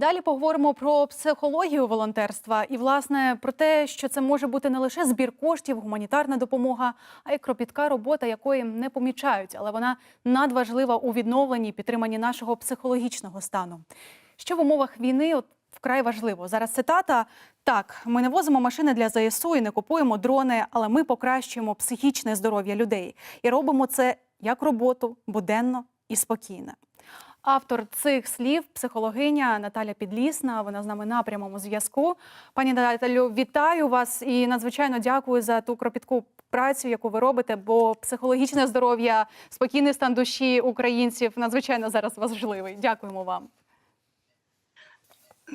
далі поговоримо про психологію волонтерства і, власне, про те, що це може бути не лише збір коштів, гуманітарна допомога, а й кропітка робота, якої не помічають, але вона надважлива у відновленні і підтриманні нашого психологічного стану. Що в умовах війни от вкрай важливо. Зараз цитата: так, ми не возимо машини для ЗСУ і не купуємо дрони, але ми покращуємо психічне здоров'я людей і робимо це як роботу буденно і спокійно. Автор цих слів психологиня Наталя Підлісна. Вона з нами на прямому зв'язку. Пані Наталю, вітаю вас і надзвичайно дякую за ту кропітку працю, яку ви робите. Бо психологічне здоров'я, спокійний стан душі українців надзвичайно зараз важливий. Дякуємо вам.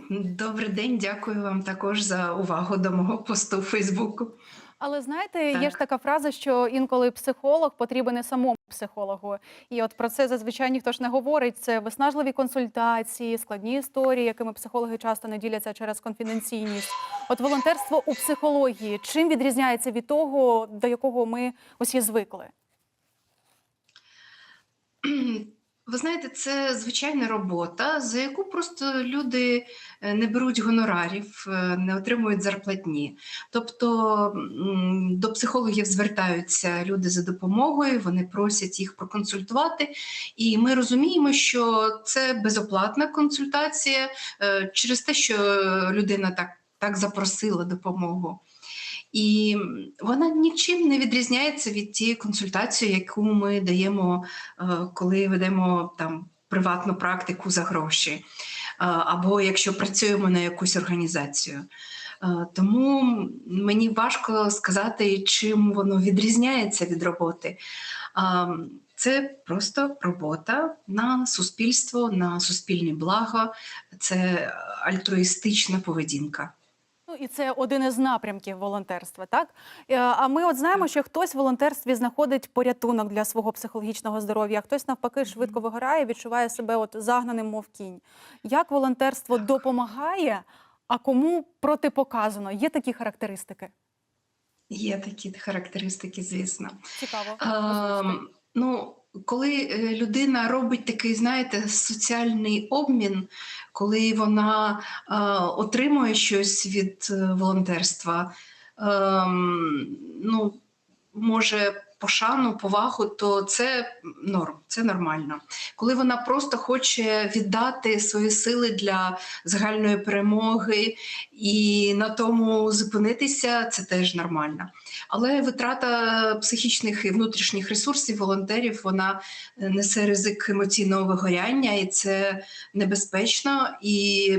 Добрий день, дякую вам також за увагу до мого посту у Фейсбуку. Але знаєте, є ж така фраза, що інколи психолог потрібен і самому психологу. І от про це зазвичай ніхто ж не говорить. Це виснажливі консультації, складні історії, якими психологи часто не діляться через конфіденційність. От волонтерство у психології чим відрізняється від того, до якого ми усі звикли? Ви знаєте, це звичайна робота, за яку просто люди е, не беруть гонорарів, е, не отримують зарплатні. Тобто до психологів звертаються люди за допомогою, вони просять їх проконсультувати. І ми розуміємо, що це безоплатна консультація е, через те, що людина так, так запросила допомогу. І вона нічим не відрізняється від тієї консультації, яку ми даємо, е, коли ведемо там приватну практику за гроші, е, або якщо працюємо на якусь організацію. Е, Тому мені важко сказати, чим воно відрізняється від роботи. Це просто робота на суспільство, на суспільне благо, це альтруїстична поведінка. Ну і це один із напрямків волонтерства, так? Е, А ми от знаємо, що хтось в волонтерстві знаходить порятунок для свого психологічного здоров'я, а хтось навпаки швидко вигорає, відчуває себе от загнаним, мов кінь. Як волонтерство допомагає, а кому протипоказано? Є такі характеристики? Є такі характеристики, звісно. Цікаво. Ем, ну, коли е, людина робить такий, знаєте, соціальний обмін, коли вона е, отримує щось від е, волонтерства, е, ну, може пошану, повагу, то це норм, це нормально. Коли вона просто хоче віддати свої сили для загальної перемоги і на тому зупинитися, це теж нормально. Але витрата психічних і внутрішніх ресурсів волонтерів вона е, несе ризик емоційного вигоряння, і це небезпечно. І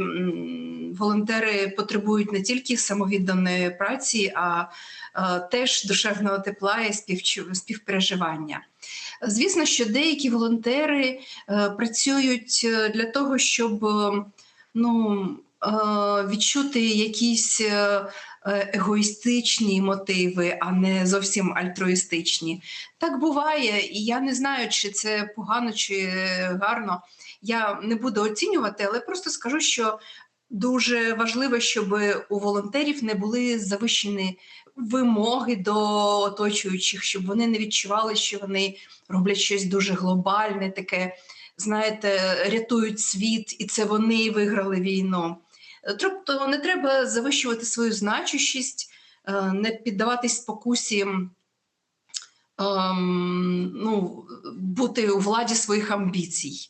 волонтери потребують не тільки самовідданої праці, а е, теж душевного тепла і співчу- співпереживання. Звісно, що деякі волонтери е, працюють е, для того, щоб е, ну, відчути якісь. егоїстичні мотиви, а не зовсім альтруїстичні. Так буває, і я не знаю, чи це погано чи гарно. Я не буду оцінювати, але просто скажу, що дуже важливо, щоб у волонтерів не були завищені вимоги до оточуючих, щоб вони не відчували, що вони роблять щось дуже глобальне, таке, знаєте, рятують світ, і це вони виграли війну. Тобто не треба завищувати свою значущість, е, не піддаватись спокусі ем, ну, бути у владі своїх амбіцій.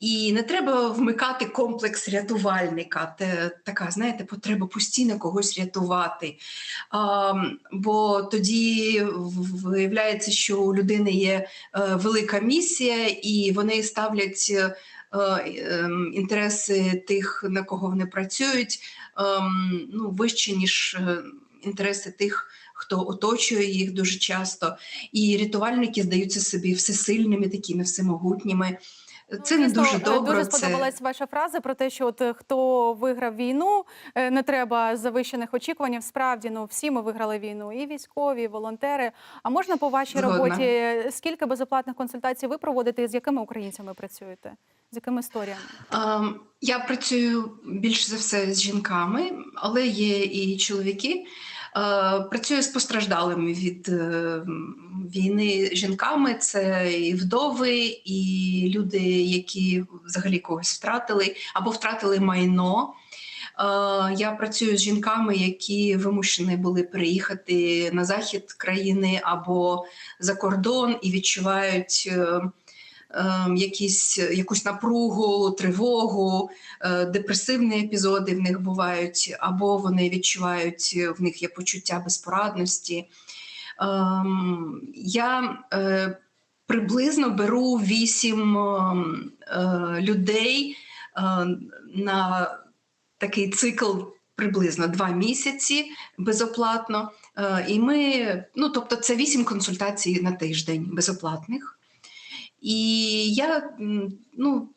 І не треба вмикати комплекс рятувальника, те, така, знаєте, потреба постійно когось рятувати. Ем, бо тоді виявляється, що у людини є е, велика місія, і вони ставлять. е, ем, інтереси тих, на кого вони працюють, ем, ну, вище, ніж е, інтереси тих, хто оточує їх дуже часто. І рятувальники здаються собі всесильними, такими всемогутніми. Це Ну, не дуже е, добре. Дуже це... сподобалась ваша фраза про те, що от е, хто виграв війну, е, не треба завищених очікувань. Справді, ну всі ми виграли війну, і військові, і волонтери. А можна по вашій Згодна. роботі скільки безоплатних консультацій ви проводите і з якими українцями працюєте? З якими історіями? Ем, Я працюю більш за все з жінками, але є і чоловіки. Працюю з постраждалими від е, війни жінками. Це і вдови, і люди, які взагалі когось втратили або втратили майно. Е, Я працюю з жінками, які вимушені були переїхати на захід країни або за кордон і відчувають е, е, якісь, якусь напругу, тривогу, е, депресивні епізоди в них бувають, або вони відчувають, е, в них є почуття безпорадності. Ем, Я е, приблизно беру вісім ем, е, людей е, на такий цикл приблизно два місяці безоплатно. Е, І ми, ну тобто, це вісім консультацій на тиждень безоплатних. І я ну,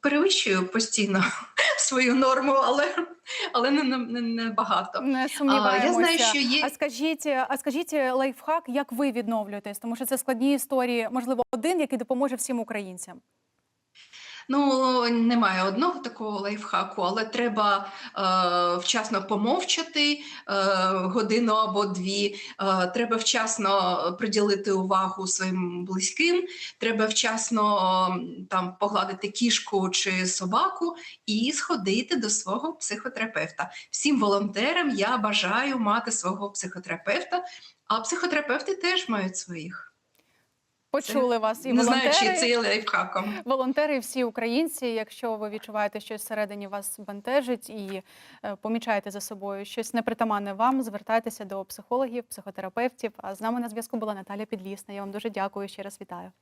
перевищую постійно свою норму, але, але не, не, не багато. Не А, я знаю, що є А скажіть, а скажіть лайфхак, як ви відновлюєтесь? Тому що це складні історії, можливо, один, який допоможе всім українцям. Ну, немає одного такого лайфхаку, але треба е, вчасно помовчати е, годину або дві. Е, треба вчасно приділити увагу своїм близьким. Треба вчасно там погладити кішку чи собаку і сходити до свого психотерапевта. Всім волонтерам я бажаю мати свого психотерапевта, а психотерапевти теж мають своїх. Почули вас і Не волонтери. знаю, чи це є лайфхаком. Волонтери, і всі українці, якщо ви відчуваєте щось всередині вас бентежить і е, помічаєте за собою щось непритаманне вам, звертайтеся до психологів, психотерапевтів. А з нами на зв'язку була Наталя Підлісна. Я вам дуже дякую. Ще раз вітаю.